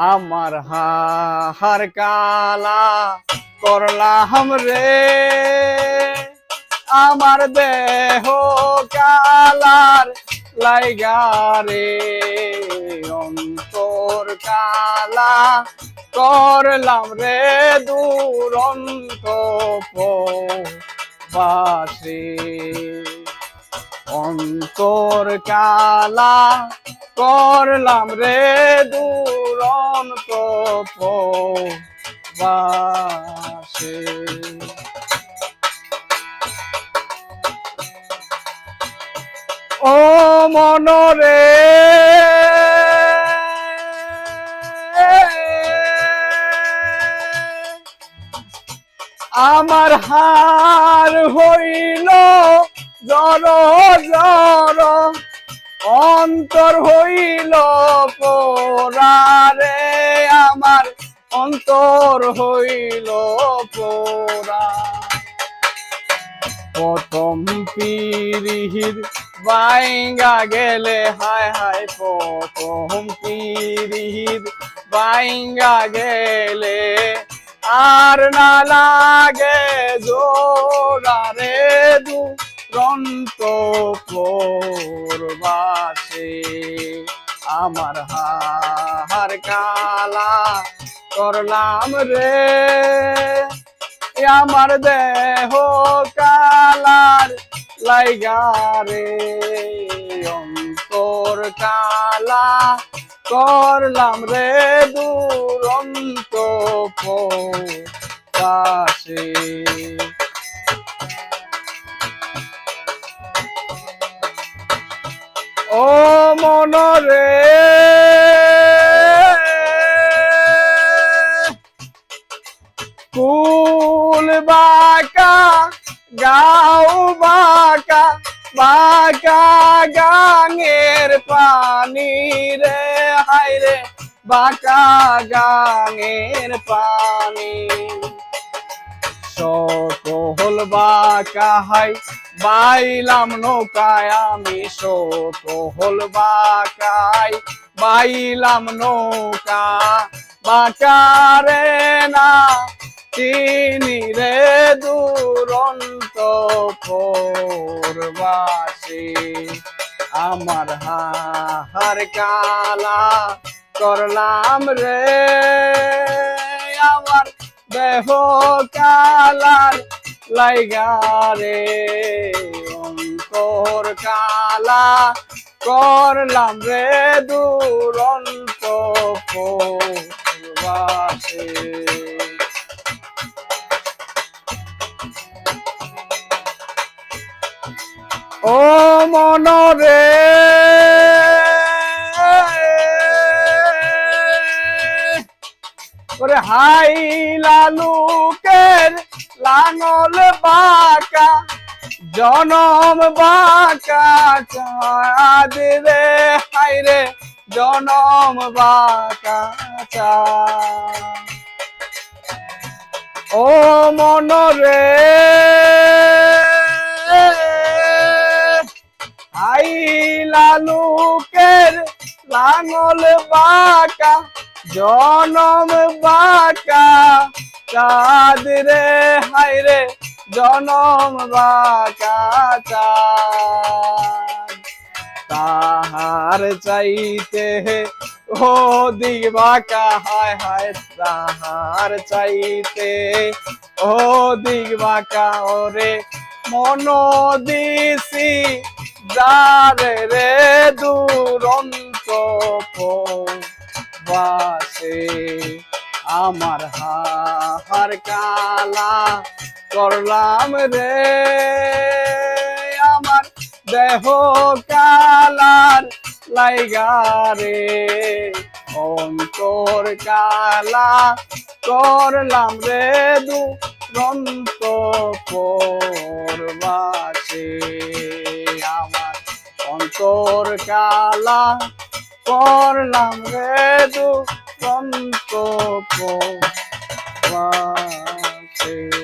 আমার হার কালা করলাম রে আমার দেহ কালার লাইগারে অন্তর কালা করলাম রে দুরন্ত বাসে অন্তর কালা করলাম রে দুরন্ত বাসে ও মনরে। আমার হার হইল জর জর অন্তর হইল পোরারে, আমার অন্তর হইল পোরা। প্রথম পিরিহির বাইঙ্গা গেলে, হায় হায়, প্রথম পিরিহির বাইঙ্গা গেলে আর না লাগে জোরারে দু। রন্ত বাসে আমার হার কালা করলাম রে। আমার দেহ কালার লাইগারে অন্তর কালা করলাম রে দুরন্ত পাশে। মনরে কুল বাকা, গাও বাকা বাকা গাঙের পানি রে, হায় রে, বাকা গাঙের পানি। সকল বাকা হাই বাইলাম নৌকায়, আমি সকল বাকাই বাইলাম নৌকা বাকারে না, চিনি রে দুরন্ত পরবাসী। আমার হার কালা করলাম রে, আমার দেহ কালার লাইগারে অন্তর কালা করলাম রে দুরন্ত ও মনরে ওরে হাই লালুকের লাঙল বাঁকা, জনম বাঁকা, চাঁদ রে হাই রে, জনম বাঁকা ও মনরে আই লালুকের লাঙল বাঁকা, জনম বাঁকা চাঁদ রে হাই রে, জনম বাঁকা তাহার চাইতে ও দিগবাকা, হায় হায়, তাহার চাইতে ও দিগবাকা, ওরে মন দিছি, যারে রে দুরন্ত বাসে। আমার হার কালা করলাম রে। আমার দেহ কালার লাইগারে অন্তর কালা করলাম রে দু রন্ত পরবাসে। আমার অন্তর কালা করলাম রে দু from Popo. One.